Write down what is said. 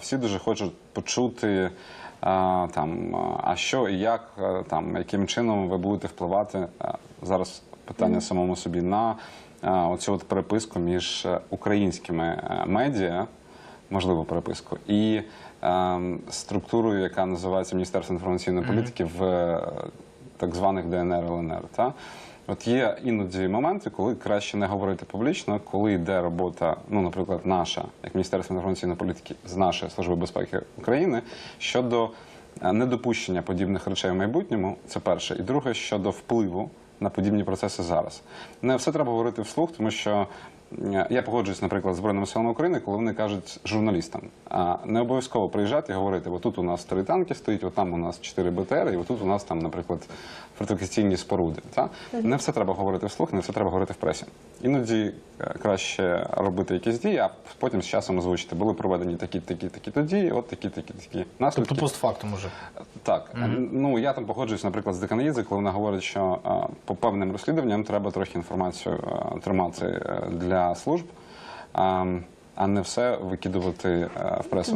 всі дуже хочуть почути. е, Там, е, а що і як, е, там, яким чином ви будете впливати зараз питання самому собі на оцю от переписку між українськими медіа, можливо, переписку, і е, структурою, яка називається Міністерство інформаційної політики в так званих ДНР ЛНР. Та? От є іноді моменти, коли краще не говорити публічно, коли йде робота, ну, наприклад, наша, як Міністерство інформаційної політики з нашої служби безпеки України щодо е, недопущення подібних речей в майбутньому. Це перше. І друге щодо впливу на подібні процеси зараз. Не все треба говорити вслух, тому що я погоджуюсь, наприклад, з Збройними силами України, коли вони кажуть журналістам, а не обов'язково приїжджати і говорити, отут у нас три танки стоїть, от там у нас чотири БТР, і отут у нас там, наприклад, фортифікаційні споруди. Та? Не все треба говорити вслух, не все треба говорити в пресі. Іноді е, краще робити якісь дії, а потім з часом озвучити. Були проведені такі, такі, такі то дії, от такі, такі, такі наслідки. Тобто постфактум уже. Так, ну я там погоджуюсь, наприклад, з Деканаїдзе, коли вона говорить, що е, по певним розслідуванням треба трохи інформацію е, тримати е, для служб, а, не все викидувати е, в пресу.